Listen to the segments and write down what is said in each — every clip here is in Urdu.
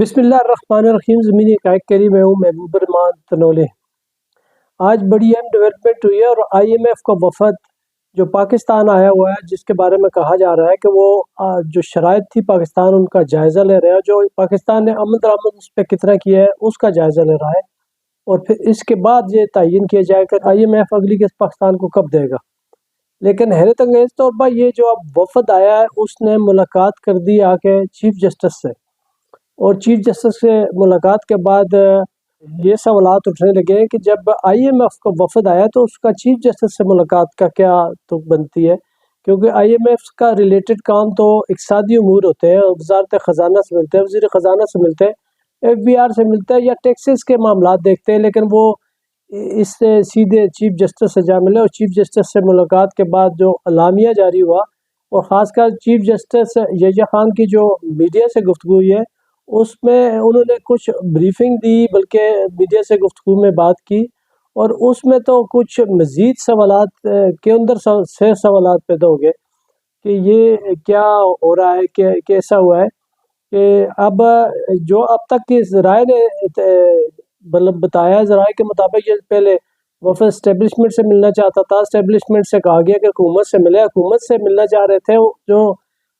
بسم اللہ الرحمن الرحیم زمینی قائق کری میں ہوں محبوب الرحمان تنولے۔ آج بڑی اہم ڈیولپمنٹ ہوئی ہے اور آئی ایم ایف کا وفد جو پاکستان آیا ہوا ہے، جس کے بارے میں کہا جا رہا ہے کہ وہ جو شرائط تھی پاکستان، ان کا جائزہ لے رہا ہے۔ جو پاکستان نے امن درآمد اس پہ کتنا کیا ہے، اس کا جائزہ لے رہا ہے۔ اور پھر اس کے بعد یہ تعین کیا جائے کہ آئی ایم ایف اگلی کے پاکستان کو کب دے گا۔ لیکن حیرت انگیز طور پر یہ جو اب وفد آیا ہے، اس نے ملاقات کر دی آ کے چیف جسٹس سے۔ اور چیف جسٹس سے ملاقات کے بعد یہ سوالات اٹھنے لگے کہ جب آئی ایم ایف کا وفد آیا تو اس کا چیف جسٹس سے ملاقات کا کیا تو بنتی ہے؟ کیونکہ آئی ایم ایف کا ریلیٹڈ کام تو اقتصادی امور ہوتے ہیں، وزارت خزانہ سے ملتے ہیں، وزیر خزانہ سے ملتے ہیں، ایف بی آر سے ملتے ہیں یا ٹیکسز کے معاملات دیکھتے ہیں، لیکن وہ اس سے سیدھے چیف جسٹس سے جا ملے اور چیف جسٹس سے ملاقات کے بعد جو الامیہ جاری ہوا اور خاص کر چیف جسٹس یحییٰ خان کی جو میڈیا سے گفتگو ہوئی ہے اس میں انہوں نے کچھ بریفنگ دی، بلکہ میڈیا سے گفتگو میں بات کی۔ اور اس میں تو کچھ مزید سوالات کے اندر سے سوالات پیدا ہو گئے کہ یہ کیا ہو رہا ہے، کہ، کیسا ہوا ہے؟ کہ اب، جو اب تک کی ذرائع نے مطلب بتایا ذرائع کے مطابق، یہ پہلے وفد اسٹیبلشمنٹ سے ملنا چاہتا تھا۔ اسٹیبلشمنٹ سے کہا گیا کہ حکومت سے ملے، حکومت سے ملنا چاہ رہے تھے۔ جو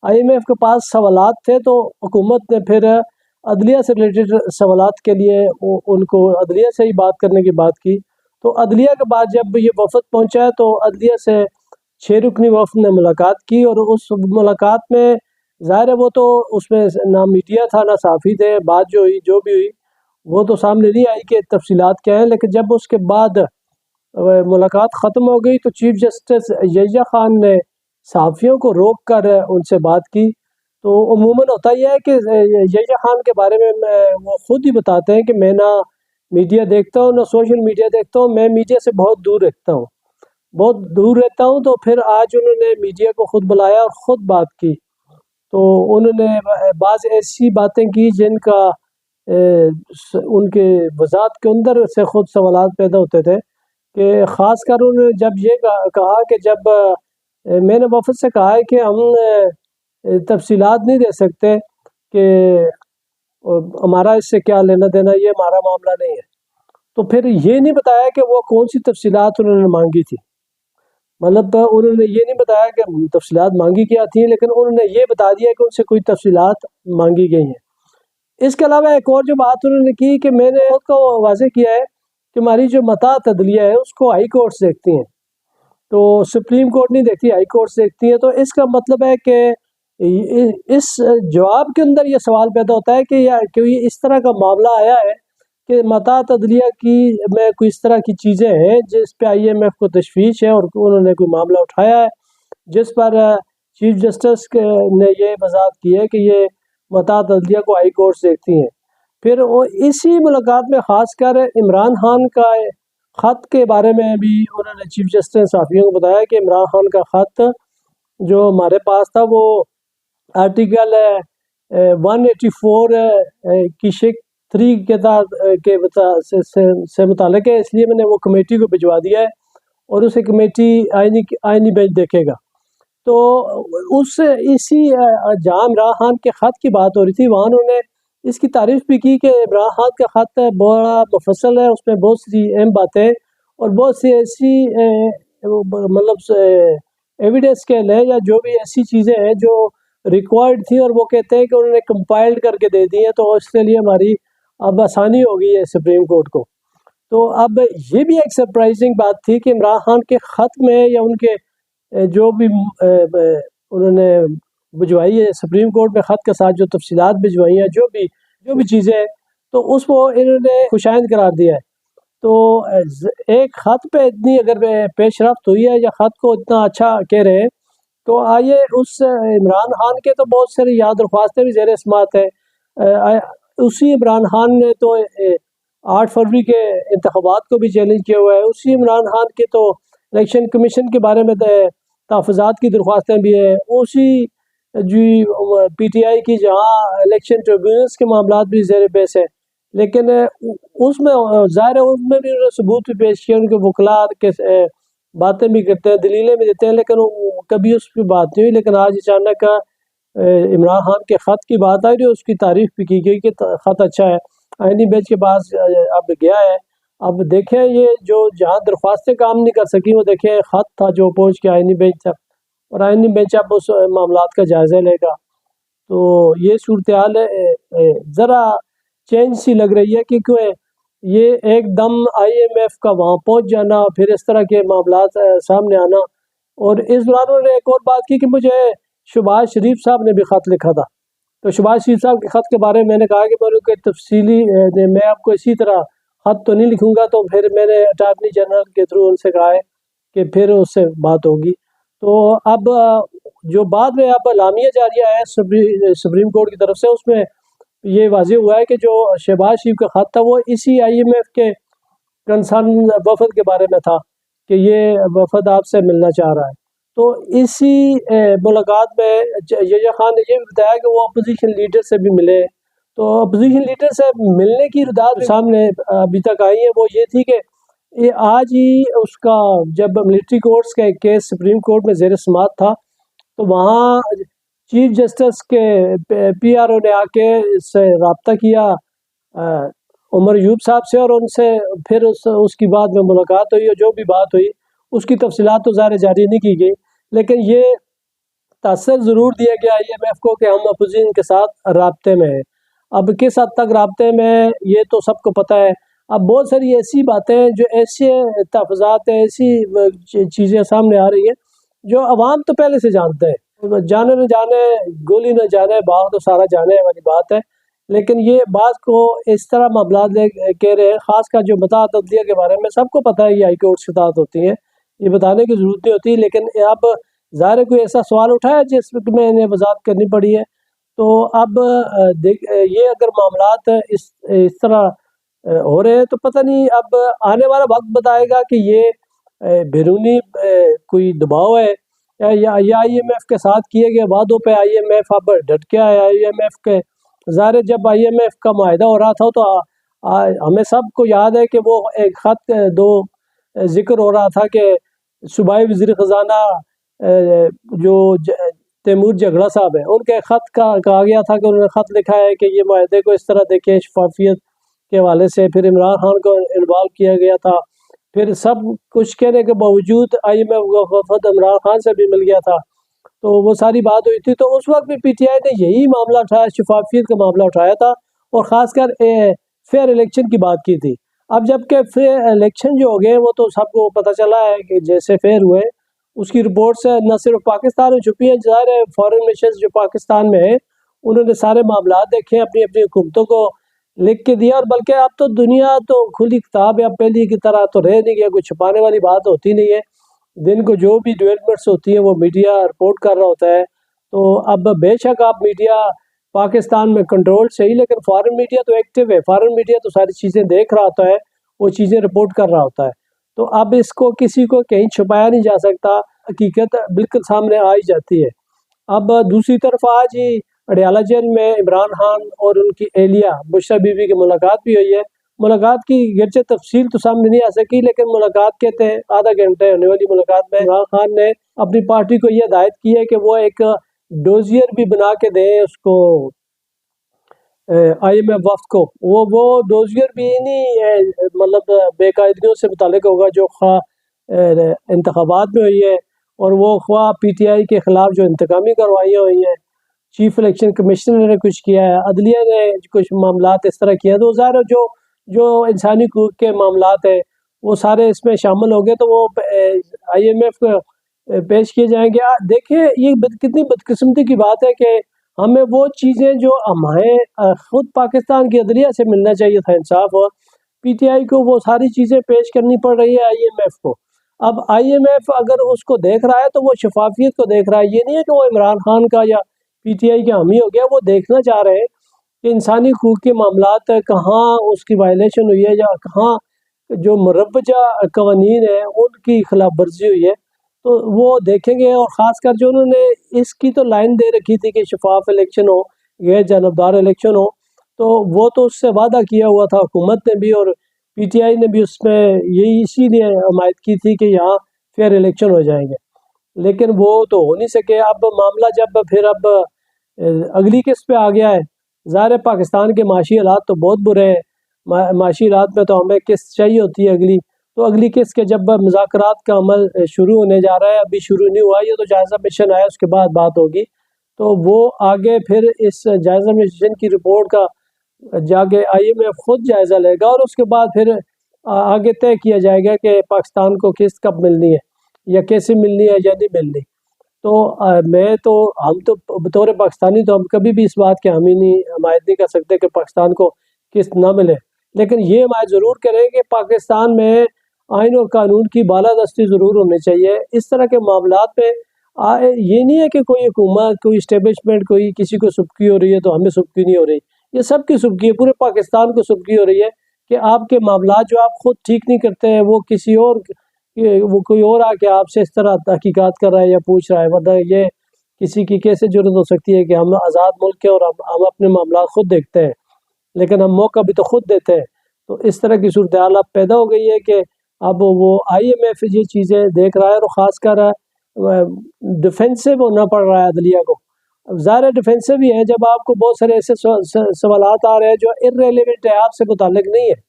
آئی ایم ایف کے پاس سوالات تھے، تو حکومت نے پھر عدلیہ سے ریلیٹڈ سوالات کے لیے ان کو عدلیہ سے ہی بات کرنے کی بات کی۔ تو عدلیہ کے بعد جب یہ وفد پہنچا ہے تو عدلیہ سے چھ رکنی وفد نے ملاقات کی اور اس ملاقات میں ظاہر ہے وہ تو اس میں نہ میڈیا تھا، نہ صحافی تھے، بات جو ہوئی، جو بھی ہوئی، وہ تو سامنے نہیں آئی کہ تفصیلات کیا ہیں۔ لیکن جب اس کے بعد ملاقات ختم ہو گئی تو چیف جسٹس یحییٰ خان نے صحافیوں کو روک کر ان سے بات کی۔ تو عموماً ہوتا یہ ہے کہ یحییٰ خان کے بارے میں وہ خود ہی بتاتے ہیں کہ میں نہ میڈیا دیکھتا ہوں، نہ سوشل میڈیا دیکھتا ہوں، میں میڈیا سے بہت دور رہتا ہوں۔ بہت دور رہتا ہوں تو پھر آج انہوں نے میڈیا کو خود بلایا اور خود بات کی۔ تو انہوں نے بعض ایسی باتیں کی جن کا ان کے وضاحت کے اندر سے خود سوالات پیدا ہوتے تھے کہ خاص کر انہوں نے جب یہ کہا کہ جب میں نے وفد سے کہا ہے کہ ہم تفصیلات نہیں دے سکتے کہ ہمارا اس سے کیا لینا دینا، یہ ہمارا معاملہ نہیں ہے۔ تو پھر یہ نہیں بتایا کہ وہ کون سی تفصیلات انہوں نے مانگی تھی۔ مطلب انہوں نے یہ نہیں بتایا کہ تفصیلات مانگی کیا تھیں، لیکن انہوں نے یہ بتا دیا کہ ان سے کوئی تفصیلات مانگی گئی ہیں۔ اس کے علاوہ ایک اور جو بات انہوں نے کی کہ میں نے خود کو واضح کیا ہے کہ ہماری جو متا تدلیہ ہے، اس کو ہائی کورٹس دیکھتی ہیں۔ تو سپریم کورٹ نہیں دیکھتی، ہائی کورٹس دیکھتی ہیں۔ تو اس کا مطلب ہے کہ اس جواب کے اندر یہ سوال پیدا ہوتا ہے کہ یا کوئی اس طرح کا معاملہ آیا ہے کہ متا تدلیہ کی میں کوئی اس طرح کی چیزیں ہیں جس پہ آئی ایم ایف کو تشویش ہے اور انہوں نے کوئی معاملہ اٹھایا ہے، جس پر چیف جسٹس نے یہ وضاحت کی ہے کہ یہ متا تدلیہ کو ہائی کورٹس دیکھتی ہیں۔ پھر وہ اسی ملاقات میں خاص کر عمران خان کا خط کے بارے میں بھی انہوں نے چیف جسٹس صحافیوں کو بتایا کہ عمران خان کا خط جو ہمارے پاس تھا وہ آرٹیکل ون ایٹی فور کی شک تھری کے کے سے متعلق ہے اس لیے میں نے وہ کمیٹی کو بھجوا دیا ہے اور اسے کمیٹی آئینی آئینی بینچ دیکھے گا۔ تو اس اسی جہاں عمران خان کے خط کی بات ہو رہی تھی۔ وہاں انہوں نے اس کی تعریف بھی کی کہ عمران خان کا خط بڑا مفصل ہے، اس میں بہت سی اہم باتیں اور بہت سی ایسی مطلب ایویڈنس کے لیں یا جو بھی ایسی چیزیں ہیں جو ریکوائرڈ تھی اور وہ کہتے ہیں کہ انہوں نے کمپائلڈ کر کے دے دی ہیں، تو اس کے لیے ہماری اب آسانی ہو گئی ہے سپریم کورٹ کو۔ تو اب یہ بھی ایک سرپرائزنگ بات تھی کہ عمران خان کے خط میں یا ان کے جو بھی انہوں نے بھجوائی ہے سپریم کورٹ میں خط کے ساتھ جو تفصیلات بھجوائی ہیں، جو بھی جو بھی چیزیں ہیں تو اس کو انہوں نے خوشائند قرار دیا ہے۔ تو ایک خط پہ اتنی اگر پیش رفت ہوئی ہے یا خط کو اتنا اچھا کہہ رہے ہیں تو آئیے اس عمران خان کے تو بہت ساری یاد درخواستیں بھی زیر سماعت ہیں۔ اسی عمران خان نے تو آٹھ فروری کے انتخابات کو بھی چیلنج کیا ہوا ہے۔ اسی عمران خان کے تو الیکشن کمیشن کے بارے میں تحفظات کی درخواستیں بھی ہیں۔ اسی جی پی ٹی آئی کی جہاں الیکشن ٹریبیونلس کے معاملات بھی زیر بحث ہیں۔ لیکن اس میں ظاہر ہے اس میں بھی انہوں نے ثبوت بھی پیش کیا، ان کے وکلا کے باتیں بھی کرتے ہیں دلیلیں بھی دیتے ہیں، لیکن کبھی اس پہ بات نہیں ہوئی۔ لیکن آج اچانک عمران خان کے خط کی بات آئی رہی اس کی تعریف بھی کی گئی کہ خط اچھا ہے۔ آئینی بینچ کے پاس اب گیا ہے۔ اب دیکھیں یہ جو جہاں درخواستیں کام نہیں کر سکی وہ دیکھیں خط تھا جو پہنچ کے آئینی بینچ تک اور آئینی بینچ اب اس معاملات کا جائزہ لے گا۔ تو یہ صورتحال ہے ذرا چینج سی لگ رہی ہے کیونکہ یہ ایک دم آئی ایم ایف کا وہاں پہنچ جانا، پھر اس طرح کے معاملات سامنے آنا۔ اور اس دوران انہوں نے ایک اور بات کی کہ مجھے شباز شریف صاحب نے بھی خط لکھا تھا۔ تو شباز شریف صاحب کے خط کے بارے میں میں نے کہا کہ میں ان تفصیلی میں آپ کو اسی طرح خط تو نہیں لکھوں گا، تو پھر میں نے اٹارنی جنرل کے تھرو ان سے کہا ہے کہ پھر اس سے بات ہوگی۔ تو اب جو بعد میں اب اعلامیہ جاریہ ہے سپریم کورٹ کی طرف سے، اس میں یہ واضح ہوا ہے کہ جو شہباز شریف کا خط تھا وہ اسی آئی ایم ایف کے کنسرن وفد کے بارے میں تھا کہ یہ وفد آپ سے ملنا چاہ رہا ہے۔ تو اسی ملاقات میں یحییٰ خان نے یہ بھی بتایا کہ وہ اپوزیشن لیڈر سے بھی ملے۔ تو اپوزیشن لیڈر سے ملنے کی رداد سامنے ابھی تک آئی ہے۔ وہ یہ تھی کہ یہ آج ہی اس کا جب ملٹری کورٹس کا ایک کیس سپریم کورٹ میں زیر سماعت تھا تو وہاں چیف جسٹس کے پی آر او نے آ کے اس سے رابطہ کیا عمر یوب صاحب سے اور ان سے پھر اس اس کی بعد میں ملاقات ہوئی اور جو بھی بات ہوئی، اس کی تفصیلات تو ظاہر جاری نہیں کی گئی، لیکن یہ تاثر ضرور دیا گیا آئی ایم ایف کو کہ ہم اپوزیشن کے ساتھ رابطے میں ہیں۔ اب کس حد تک رابطے میں یہ تو سب کو پتہ ہے۔ اب بہت ساری ایسی باتیں جو ایسے تحفظات ہیں ایسی چیزیں سامنے آ رہی ہیں جو عوام تو پہلے سے جانتے ہیں۔ جانے نہ جانے، گولی نہ جانے باغ تو سارا جانے والی بات ہے۔ لیکن یہ بات کو اس طرح معاملات کہہ رہے ہیں، خاص کر جو بتا عدلیہ کے بارے میں سب کو پتہ ہے، یہ ہائی کورٹ سے تحت ہوتی ہیں یہ بتانے کی ضرورت نہیں ہوتی، لیکن اب ظاہر کوئی ایسا سوال اٹھایا جس میں انہیں وضاحت کرنی پڑی ہے۔ تو اب یہ اگر معاملات اس اس طرح ہو رہے ہیں تو پتہ نہیں، اب آنے والا وقت بتائے گا کہ یہ بیرونی کوئی دباؤ ہے۔ یا آئی ایم ایف کے ساتھ کیے گئے وعدوں پہ آئی ایم ایف، اب ڈٹ کے آئے آئی ایم ایف کے۔ ظاہر جب آئی ایم ایف کا معاہدہ ہو رہا تھا تو ہمیں سب کو یاد ہے کہ وہ ایک خط، دو ذکر ہو رہا تھا کہ صوبائی وزیر خزانہ جو تیمور جھگڑا صاحب ہیں، ان کے خط کا، کہا گیا تھا کہ انہوں نے خط لکھا ہے کہ یہ معاہدے کو اس طرح دیکھیں، شفافیت کے حوالے سے۔ پھر عمران خان کو انوالو کیا گیا تھا۔ پھر سب کچھ کہنے کے باوجود آئی ایم ایف وفد عمران خان سے بھی مل گیا تھا، تو وہ ساری بات ہوئی تھی۔ تو اس وقت بھی پی ٹی آئی نے یہی معاملہ اٹھایا شفافیت کا معاملہ اٹھایا تھا اور خاص کر فیئر الیکشن کی بات کی تھی۔ اب جبکہ فیئر الیکشن جو ہو گئے وہ تو سب کو پتہ چلا ہے کہ جیسے فیئر ہوئے، اس کی رپورٹ سے نہ صرف پاکستان میں چھپی ہیں، ظاہر ہے فورن مشنز جو پاکستان میں ہیں، انہوں نے سارے معاملات دیکھے، اپنی اپنی حکومتوں کو لکھ کے دیا اور بلکہ اب تو دنیا تو کھلی کتاب ہے، اب پہلی کی طرح تو رہ نہیں گیا، کوئی چھپانے والی بات ہوتی نہیں ہے۔ دن کو جو بھی ڈیولپمنٹس ہوتی ہیں، وہ میڈیا رپورٹ کر رہا ہوتا ہے۔ تو اب بے شک آپ میڈیا پاکستان میں کنٹرول صحیح، لیکن فارن میڈیا تو ایکٹیو ہے۔ فارن میڈیا تو ساری چیزیں دیکھ رہا ہوتا ہے، وہ چیزیں رپورٹ کر رہا ہوتا ہے۔ تو اب اس کو کسی کو کہیں چھپایا نہیں جا سکتا، حقیقت بالکل سامنے آ ہی جاتی ہے۔ اب دوسری طرف آج ہی اڈیالہ جن میں عمران خان اور ان کی اہلیہ بشرا بی بی کی ملاقات بھی ہوئی ہے۔ ملاقات کی گرچہ تفصیل تو سامنے نہیں آ سکی، لیکن ملاقات کہتے ہیں آدھا گھنٹے ہونے والی ملاقات میں عمران خان نے اپنی پارٹی کو یہ ہدایت کی ہے کہ وہ ایک ڈوزیئر بھی بنا کے دیں اس کو۔ آئی ایم ایف وفد کو۔ وہ وہ ڈوزیئر بھی نہیں مطلب بے قاعدگیوں سے متعلق ہوگا جو خواہ انتخابات میں ہوئی ہے اور وہ خواہ پی ٹی آئی کے خلاف جو انتقامی کروائیاں ہوئی ہیں۔ چیف الیکشن کمشنر نے کچھ کیا ہے، عدلیہ نے کچھ معاملات اس طرح کیا تو ظاہر جو جو انسانی حقوق کے معاملات ہیں، وہ سارے اس میں شامل ہوں گے۔ تو وہ آئی ایم ایف پیش کیے جائیں گے۔ دیکھیں، یہ کتنی بدقسمتی کی بات ہے کہ ہمیں وہ چیزیں جو ہمیں خود پاکستان کی عدلیہ سے ملنا چاہیے تھا انصاف اور پی ٹی آئی کو وہ ساری چیزیں پیش کرنی پڑ رہی ہے آئی ایم ایف کو۔ اب آئی ایم ایف اگر اس کو دیکھ رہا ہے تو وہ شفافیت کو دیکھ رہا ہے۔ یہ نہیں ہے کہ وہ عمران خان کا یا پی ٹی آئی کا حامی ہو گیا، وہ دیکھنا چاہ رہے ہیں کہ انسانی حقوق کے معاملات کہاں اس کی وائلیشن ہوئی ہے یا کہاں جو مربجہ قوانین ہیں ان کی خلاف ورزی ہوئی ہے۔ تو وہ دیکھیں گے اور خاص کر جو انہوں نے اس کی تو لائن دے رکھی تھی کہ شفاف الیکشن ہو، غیر جانبدار الیکشن ہو، تو وہ تو اس سے وعدہ کیا ہوا تھا، حکومت نے بھی اور پی ٹی آئی نے بھی اس میں یہی اسی لیے حمایت کی تھی کہ یہاں فیئر الیکشن ہو جائیں گے۔ لیکن وہ تو ہو نہیں سکے۔ اب معاملہ جب پھر اب اگلی قسط پہ آ گیا ہے۔ ظاہر پاکستان کے معاشی حالات تو بہت برے ہیں۔ معاشی حالات میں تو ہمیں قسط چاہیے ہوتی ہے اگلی۔ تو اگلی قسط کے جب مذاکرات کا عمل شروع ہونے جا رہا ہے، ابھی شروع نہیں ہوا، یہ تو جائزہ مشن آیا، اس کے بعد بات ہوگی۔ تو وہ آگے پھر اس جائزہ مشن کی رپورٹ کا جا کے آئی ایم ایف خود جائزہ لے گا اور اس کے بعد پھر آگے طے کیا جائے گا کہ پاکستان کو قسط کب ملنی ہے، یا کیسے ملنی ہے یا نہیں ملنی۔ تو میں تو، ہم تو بطور پاکستانی تو ہم کبھی بھی اس بات کے ہی نہیں، حمایت نہیں کر سکتے کہ پاکستان کو قسط نہ ملے۔ لیکن یہ حمایت ضرور کریں کہ پاکستان میں آئین اور قانون کی بالادستی ضرور ہونی چاہیے۔ اس طرح کے معاملات میں یہ نہیں ہے کہ کوئی حکومت، کوئی اسٹیبلشمنٹ کوئی کسی کو سبکی ہو رہی ہے تو ہمیں سبکی نہیں ہو رہی۔ یہ سب کی سبکی ہے، پورے پاکستان کو سبکی ہو رہی ہے کہ آپ کے معاملات جو آپ خود ٹھیک نہیں کرتے ہیں، وہ کسی اور وہ کوئی اور آ کے آپ سے اس طرح تحقیقات کر رہا ہے یا پوچھ رہا ہے ورنہ یہ کسی کی کیسے ضرورت ہو سکتی ہے کہ ہم آزاد ملک ہیں اور ہم اپنے معاملات خود دیکھتے ہیں، لیکن ہم موقع بھی تو خود دیتے ہیں۔ تو اس طرح کی صورتحال اب پیدا ہو گئی ہے کہ اب وہ آئی ایم ایف یہ چیزیں دیکھ رہا ہے اور خاص کر ڈیفینسو ہونا پڑ رہا ہے عدلیہ کو۔ ظاہر ڈیفینسو بھی ہے جب آپ کو بہت سارے ایسے سوالات آ رہے ہیں جو ارریلیونٹ ہے آپ سے متعلق نہیں ہے۔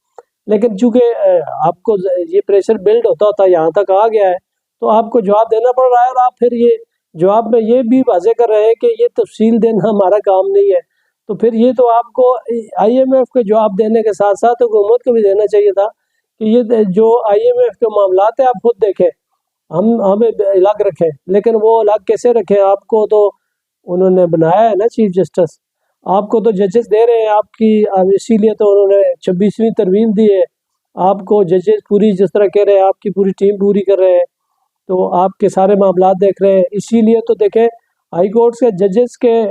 لیکن چونکہ آپ کو یہ پریشر بلڈ ہوتا ہوتا یہاں تک آ گیا ہے، تو آپ کو جواب دینا پڑ رہا ہے اور آپ پھر یہ جواب میں یہ بھی واضح کر رہے ہیں کہ یہ تفصیل دینا ہمارا کام نہیں ہے۔ تو پھر یہ تو آپ کو آئی ایم ایف کے جواب دینے کے ساتھ ساتھ حکومت کو بھی دینا چاہیے تھا کہ یہ جو آئی ایم ایف کے معاملات ہیں، آپ خود دیکھیں۔ ہم، ہمیں الگ رکھیں، لیکن وہ الگ کیسے رکھیں؟ آپ کو تو انہوں نے بنایا ہے نا چیف جسٹس آپ کو تو ججز دے رہے ہیں، آپ کی اسی لیے تو انہوں نے چھبیسویں ترمیم دی ہے۔ آپ کو ججز پوری جس طرح کہہ رہے ہیں، آپ کی پوری ٹیم پوری کر رہے ہیں۔ تو آپ کے سارے معاملات دیکھ رہے ہیں۔ اسی لیے تو دیکھیں، ہائی کورٹس کے ججز کے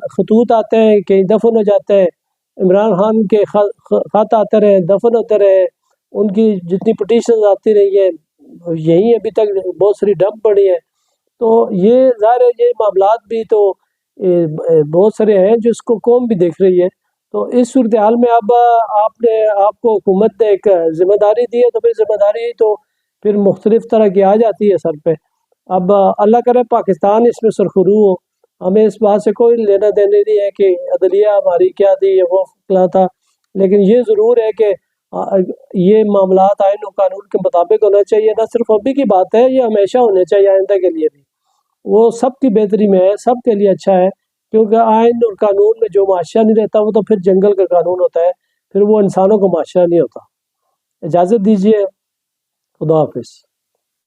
خطوط آتے ہیں، کہیں دفن ہو جاتے ہیں۔ عمران خان کے خط آتے رہے دفن ہوتے رہے ان کی جتنی پٹیشنز آتی رہی ہیں یہی ابھی تک بہت ساری ڈمپ پڑی ہیں۔ تو یہ ظاہر ہے، یہ معاملات بھی تو بہت سارے ہیں جو اس کو قوم بھی دیکھ رہی ہے۔ تو اس صورتحال میں اب آپ نے، آپ کو حکومت نے ایک ذمہ داری دی ہے، تو پھر ذمہ داری تو پھر مختلف طرح کی آ جاتی ہے سر پہ۔ اب اللہ کرے پاکستان اس میں سرخرو ہو۔ ہمیں اس بات سے کوئی لینا دینے نہیں ہے کہ عدلیہ ہماری کیا تھی وہ فکلا تھا۔ لیکن یہ ضرور ہے کہ یہ معاملات آئین و قانون کے مطابق ہونا چاہیے۔ نہ صرف ابھی کی بات ہے، یہ ہمیشہ ہونے چاہیے آئندہ کے لیے بھی۔ وہ سب کی بہتری میں ہے، سب کے لیے اچھا ہے، کیونکہ آئین اور قانون میں جو معاشرہ نہیں رہتا، وہ تو پھر جنگل کا قانون ہوتا ہے، پھر وہ انسانوں کو معاشرہ نہیں ہوتا۔ اجازت دیجیے خدا حافظ۔